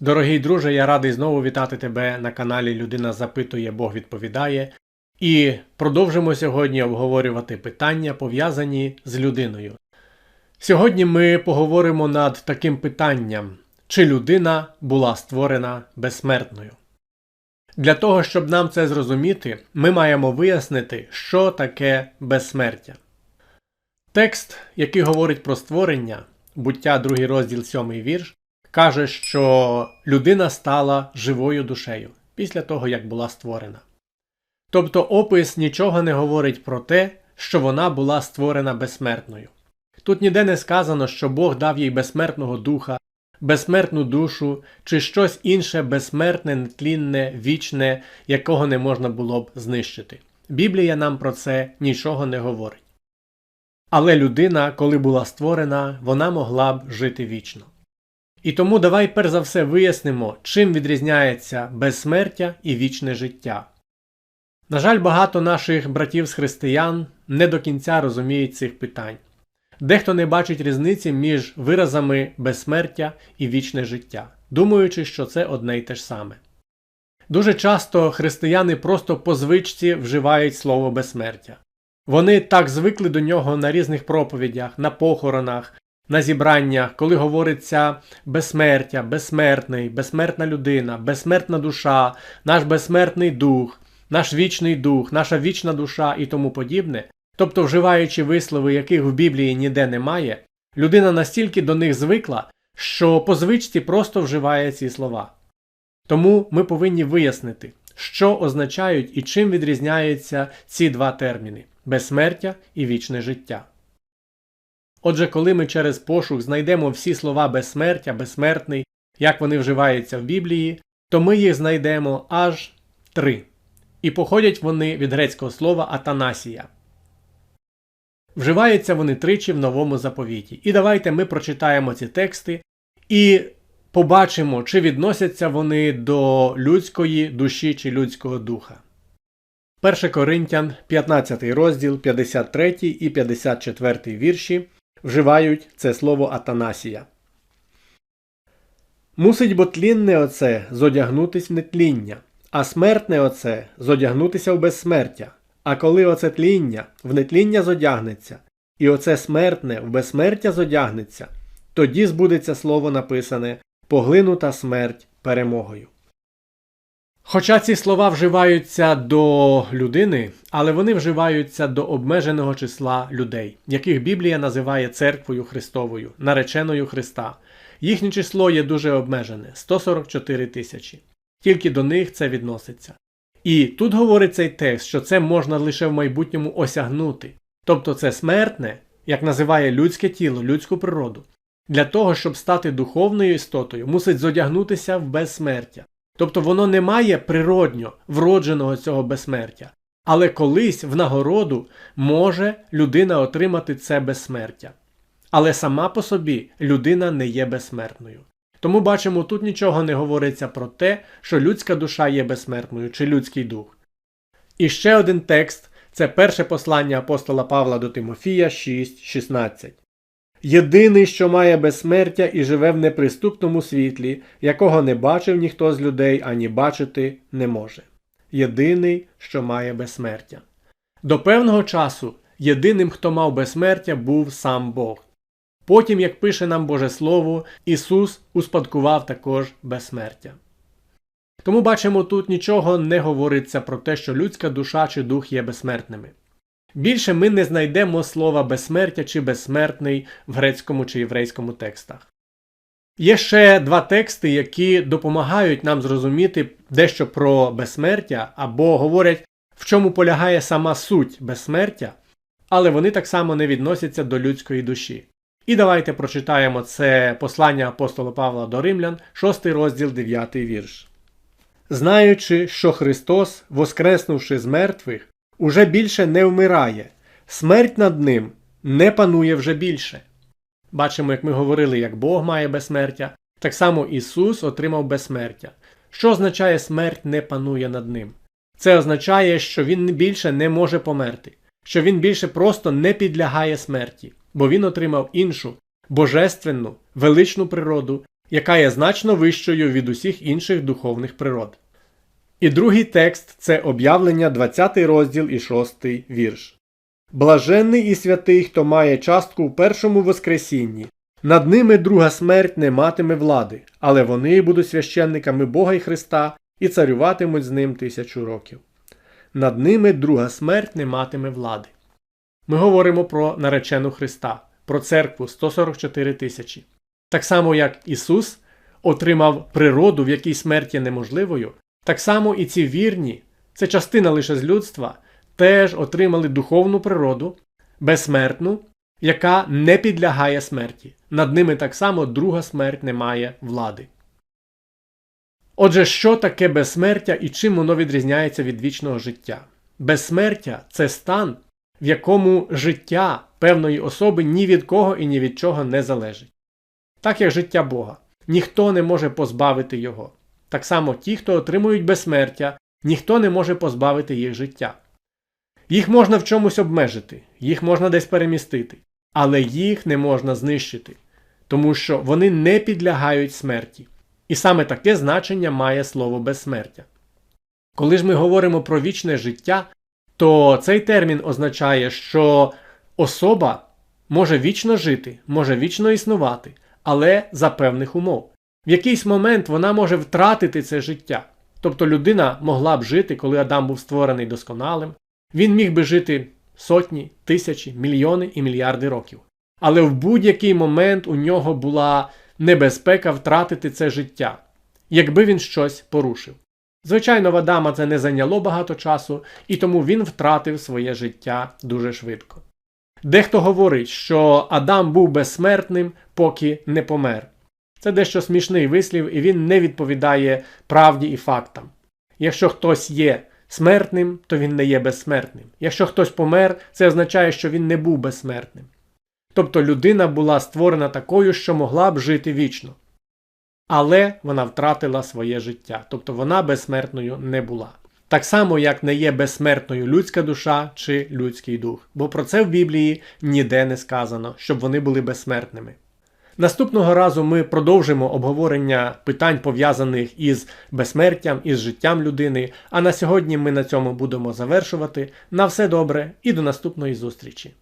Дорогий друже, я радий знову вітати тебе на каналі Людина запитує, Бог відповідає. І продовжимо сьогодні обговорювати питання, пов'язані з людиною. Сьогодні ми поговоримо над таким питанням, чи людина була створена безсмертною. Для того, щоб нам це зрозуміти, ми маємо вияснити, що таке безсмертя. Текст, який говорить про створення, буття 2 розділ 7 вірш, каже, що людина стала живою душею після того, як була створена. Тобто опис нічого не говорить про те, що вона була створена безсмертною. Тут ніде не сказано, що Бог дав їй безсмертного духа, безсмертну душу чи щось інше безсмертне, нетлінне, вічне, якого не можна було б знищити. Біблія нам про це нічого не говорить. Але людина, коли була створена, вона могла б жити вічно. І тому давай перш за все вияснимо, чим відрізняється безсмертя і вічне життя. На жаль, багато наших братів з християн не до кінця розуміють цих питань. Дехто не бачить різниці між виразами безсмертя і вічне життя, думаючи, що це одне й те ж саме. Дуже часто християни просто по звичці вживають слово безсмертя. Вони так звикли до нього на різних проповідях, на похоронах, на зібраннях, коли говориться безсмертя, безсмертний, безсмертна людина, безсмертна душа, наш безсмертний дух, наш вічний дух, наша вічна душа і тому подібне, тобто вживаючи вислови, яких в Біблії ніде немає, людина настільки до них звикла, що по звичці просто вживає ці слова. Тому ми повинні вияснити, що означають і чим відрізняються ці два терміни безсмертя і вічне життя. Отже, коли ми через пошук знайдемо всі слова безсмертя, безсмертний, як вони вживаються в Біблії, то ми їх знайдемо аж три. І походять вони від грецького слова атанасія. Вживаються вони тричі в новому заповіті. І давайте ми прочитаємо ці тексти і побачимо, чи відносяться вони до людської душі чи людського духа. 1 Коринтян, 15 розділ, 53 і 54 вірші вживають це слово Атанасія. Мусить бо тлінне оце зодягнутись в нетління, а смертне оце зодягнутися в безсмертя. А коли оце тління в нетління зодягнеться, і оце смертне в безсмертя зодягнеться, тоді збудеться слово написане поглинута смерть перемогою. Хоча ці слова вживаються до людини, але вони вживаються до обмеженого числа людей, яких Біблія називає церквою Христовою, нареченою Христа. Їхнє число є дуже обмежене 144 тисячі. Тільки до них це відноситься. І тут говорить цей текст, що це можна лише в майбутньому осягнути. Тобто це смертне, як називає людське тіло, людську природу. Для того, щоб стати духовною істотою, мусить зодягнутися в безсмертя. Тобто воно не має природньо вродженого цього безсмертя. Але колись в нагороду може людина отримати це безсмертя. Але сама по собі людина не є безсмертною. Тому бачимо, тут нічого не говориться про те, що людська душа є безсмертною чи людський дух. І ще один текст це перше послання апостола Павла до Тимофія 6.16. Єдиний, що має безсмертя і живе в неприступному світлі, якого не бачив ніхто з людей ані бачити не може. Єдиний, що має безсмертя. До певного часу єдиним, хто мав безсмертя, був сам Бог. Потім, як пише нам Боже Слово, Ісус успадкував також безсмертя. Тому бачимо, тут нічого не говориться про те, що людська душа чи дух є безсмертними. Більше ми не знайдемо слова безсмертя чи безсмертний в грецькому чи єврейському текстах. Є ще два тексти, які допомагають нам зрозуміти дещо про безсмертя або говорять, в чому полягає сама суть безсмертя, але вони так само не відносяться до людської душі. І давайте прочитаємо це послання апостола Павла до Римлян, 6 розділ 9 вірш. Знаючи, що Христос, воскреснувши з мертвих, уже більше не вмирає, смерть над ним не панує вже більше. Бачимо, як ми говорили, як Бог має безсмертя, так само Ісус отримав безсмертя. Що означає смерть не панує над ним? Це означає, що Він більше не може померти, що Він більше просто не підлягає смерті, бо Він отримав іншу, божественну, величну природу, яка є значно вищою від усіх інших духовних природ. І другий текст це об'явлення 20 розділ і 6 вірш. Блаженний і святий, хто має частку в першому воскресінні. Над ними друга смерть не матиме влади, але вони будуть священниками Бога і Христа і царюватимуть з ним тисячу років. Над ними друга смерть не матиме влади. Ми говоримо про наречену Христа, про церкву 144 тисячі. Так само, як Ісус отримав природу, в якій смерть є неможливою, так само і ці вірні, це частина лише з людства, теж отримали духовну природу, безсмертну, яка не підлягає смерті. Над ними так само друга смерть не має влади. Отже, що таке безсмертя і чим воно відрізняється від вічного життя? Безсмертя це стан, в якому життя певної особи ні від кого і ні від чого не залежить. Так як життя Бога. Ніхто не може позбавити його. Так само ті, хто отримують безсмертя, ніхто не може позбавити їх життя. Їх можна в чомусь обмежити, їх можна десь перемістити, але їх не можна знищити, тому що вони не підлягають смерті. І саме таке значення має слово безсмертя. Коли ж ми говоримо про вічне життя, то цей термін означає, що особа може вічно жити, може вічно існувати, але за певних умов. В якийсь момент вона може втратити це життя. Тобто людина могла б жити, коли Адам був створений досконалим, він міг би жити сотні, тисячі, мільйони і мільярди років. Але в будь-який момент у нього була небезпека втратити це життя, якби він щось порушив. Звичайно, в Адама це не зайняло багато часу, і тому він втратив своє життя дуже швидко. Дехто говорить, що Адам був безсмертним, поки не помер. Це дещо смішний вислів, і він не відповідає правді і фактам. Якщо хтось є смертним, то він не є безсмертним. Якщо хтось помер, це означає, що він не був безсмертним. Тобто людина була створена такою, що могла б жити вічно. Але вона втратила своє життя, тобто вона безсмертною не була. Так само, як не є безсмертною людська душа чи людський дух, бо про це в Біблії ніде не сказано, щоб вони були безсмертними. Наступного разу ми продовжимо обговорення питань, пов'язаних із безсмертям, із життям людини. А на сьогодні ми на цьому будемо завершувати. На все добре і до наступної зустрічі!